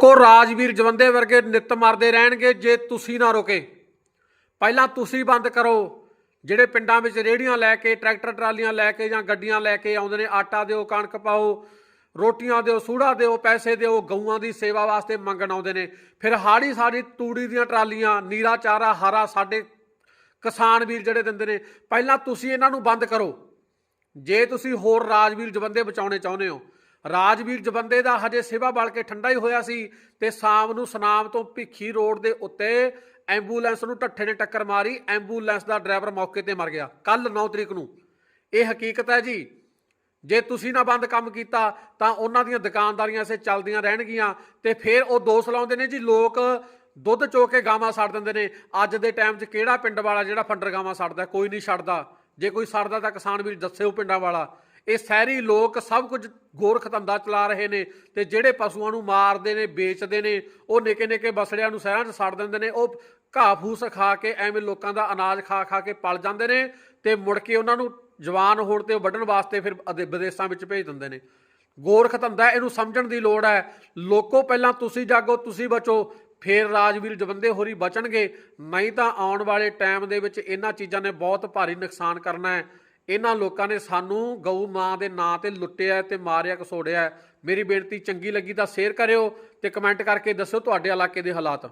ਲੋਕੋ ਰਾਜਵੀਰ ਜਵੰਦੇ ਵਰਗੇ ਨਿੱਤ ਮਰਦੇ ਰਹਿਣਗੇ ਜੇ ਤੁਸੀਂ ਨਾ ਰੋਕੇ। ਪਹਿਲਾਂ ਤੁਸੀਂ ਬੰਦ ਕਰੋ। ਜਿਹੜੇ ਪਿੰਡਾਂ ਵਿੱਚ ਰੇੜੀਆਂ ਲੈ ਕੇ, ਟਰੈਕਟਰ ਟਰਾਲੀਆਂ ਲੈ ਕੇ ਜਾਂ ਗੱਡੀਆਂ ਲੈ ਕੇ ਆਉਂਦੇ ਨੇ, ਆਟਾ ਦਿਓ, ਕਣਕ ਪਾਓ, ਰੋਟੀਆਂ ਦਿਓ, ਸੂੜਾ ਦਿਓ, ਪੈਸੇ ਦਿਓ, ਗਊਆਂ ਦੀ ਸੇਵਾ ਵਾਸਤੇ ਮੰਗਣ ਆਉਂਦੇ ਨੇ। ਫਿਰ ਹਾੜੀ ਸਾਡੀ ਤੂੜੀ ਦੀਆਂ ਟਰਾਲੀਆਂ, ਨੀਰਾ ਚਾਰਾ, ਹਾਰਾ ਸਾਡੇ ਕਿਸਾਨ ਵੀਰ ਜਿਹੜੇ ਦਿੰਦੇ ਨੇ, ਪਹਿਲਾਂ ਤੁਸੀਂ ਇਹਨਾਂ ਨੂੰ ਬੰਦ ਕਰੋ। ਜੇ ਤੁਸੀਂ ਹੋਰ ਰਾਜਵੀਰ ਜਵੰਦੇ ਬਚਾਉਣੇ ਚਾਹੁੰਦੇ ਹੋ ਰਾਜਵੀਰ ਜਵੰਦੇ ਦਾ ਹਜੇ ਸਿਵਾ ਬਲ ਕੇ ਠੰਡਾ ਹੀ ਹੋਇਆ ਸੀ ਤੇ ਸ਼ਾਮ ਨੂੰ ਸਨਾਮ ਤੋਂ ਭਿੱਖੀ ਰੋਡ ਦੇ ਉੱਤੇ ਐਂਬੂਲੈਂਸ ਨੂੰ ਢੱਠੇ ਨੇ ਟੱਕਰ ਮਾਰੀ, ਐਂਬੂਲੈਂਸ ਦਾ ਡਰਾਈਵਰ ਮੌਕੇ ਤੇ ਮਰ ਗਿਆ। ਕੱਲ 9 ਤਰੀਕ ਨੂੰ। ਇਹ ਹਕੀਕਤ ਹੈ ਜੀ। ਜੇ ਤੁਸੀਂ ਨਾ ਬੰਦ ਕੰਮ ਕੀਤਾ, ਤਾਂ ਉਹਨਾਂ ਦੀਆਂ ਦੁਕਾਨਦਾਰੀਆਂ ਸੇ ਚੱਲਦੀਆਂ ਰਹਿਣਗੀਆਂ ਤੇ ਫਿਰ ਉਹ ਦੋਸ਼ ਲਾਉਂਦੇ ਨੇ ਜੀ, ਲੋਕ ਦੁੱਧ ਚੋ ਕੇ ਗਾਵਾਂ ਛੱਡ ਦਿੰਦੇ ਨੇ। ਅੱਜ ਦੇ ਟਾਈਮ 'ਚ ਕਿਹੜਾ ਪਿੰਡ ਵਾਲਾ ਜਿਹੜਾ ਫੰਡਰ ਗਾਵਾਂ ਛੱਡਦਾ ਕੋਈ ਨਹੀਂ ਛੱਡਦਾ ਜੇ ਕੋਈ ਛੱਡਦਾ ਤਾਂ ਕਿਸਾਨ ਵੀਰ ਦੱਸਿਓ ਪਿੰਡਾਂ ਵਾਲਾ। ਇਹ ਸ਼ਹਿਰੀ ਲੋਕ ਸਭ ਕੁਝ ਗੋਰਖ ਧੰਦਾ ਚਲਾ ਰਹੇ ਨੇ ਤੇ ਜਿਹੜੇ ਪਸ਼ੂਆਂ ਨੂੰ ਮਾਰਦੇ ਨੇ, ਵੇਚਦੇ ਨੇ, ਉਹ ਨਿੱਕੇ ਨਿੱਕੇ ਬਸੜਿਆਂ ਨੂੰ ਸ਼ਹਿਰਾਂ 'ਚ ਛੱਡ ਦਿੰਦੇ ਨੇ, ਉਹ ਘਾਹ ਫੂਸ ਖਾ ਕੇ ਐਵੇਂ ਲੋਕਾਂ ਦਾ ਅਨਾਜ ਖਾ ਖਾ ਕੇ ਪਲ ਜਾਂਦੇ ਨੇ ਤੇ ਮੁੜ ਕੇ ਉਹਨਾਂ ਨੂੰ ਜਵਾਨ ਹੋਣ ਤੇ ਉਹ ਵੱਢਣ ਵਾਸਤੇ ਫਿਰ ਅਦੇ- ਵਿਦੇਸ਼ਾਂ ਵਿੱਚ ਭੇਜ ਦਿੰਦੇ ਨੇ। ਗੋਰਖ ਧੰਦਾ ਇਹਨੂੰ ਸਮਝਣ ਦੀ ਲੋੜ ਹੈ। ਲੋਕੋ ਪਹਿਲਾਂ ਤੁਸੀਂ ਜਾਗੋ, ਤੁਸੀਂ ਬਚੋ, ਫਿਰ ਰਾਜਵੀਰ ਜਵੰਦੇ ਹੋਰੀ ਬਚਣਗੇ। ਨਹੀਂ ਤਾਂ ਆਉਣ ਵਾਲੇ ਟਾਈਮ ਦੇ ਵਿੱਚ ਇਹਨਾਂ ਚੀਜ਼ਾਂ ਨੇ ਬਹੁਤ ਭਾਰੀ ਨੁਕਸਾਨ ਕਰਨਾ ਹੈ। ਇਹਨਾਂ ਲੋਕਾਂ ਨੇ ਸਾਨੂੰ ਗਊ ਮਾਂ ਦੇ ਨਾਂ ਤੇ ਲੁੱਟਿਆ ਤੇ ਮਾਰਿਆ, ਕਸੋੜਿਆ। ਮੇਰੀ ਬੇਨਤੀ ਚੰਗੀ ਲੱਗੀ ਤਾਂ ਸ਼ੇਅਰ ਕਰਿਓ ਤੇ ਕਮੈਂਟ ਕਰਕੇ ਦੱਸੋ ਤੁਹਾਡੇ ਇਲਾਕੇ ਦੇ ਹਾਲਾਤ।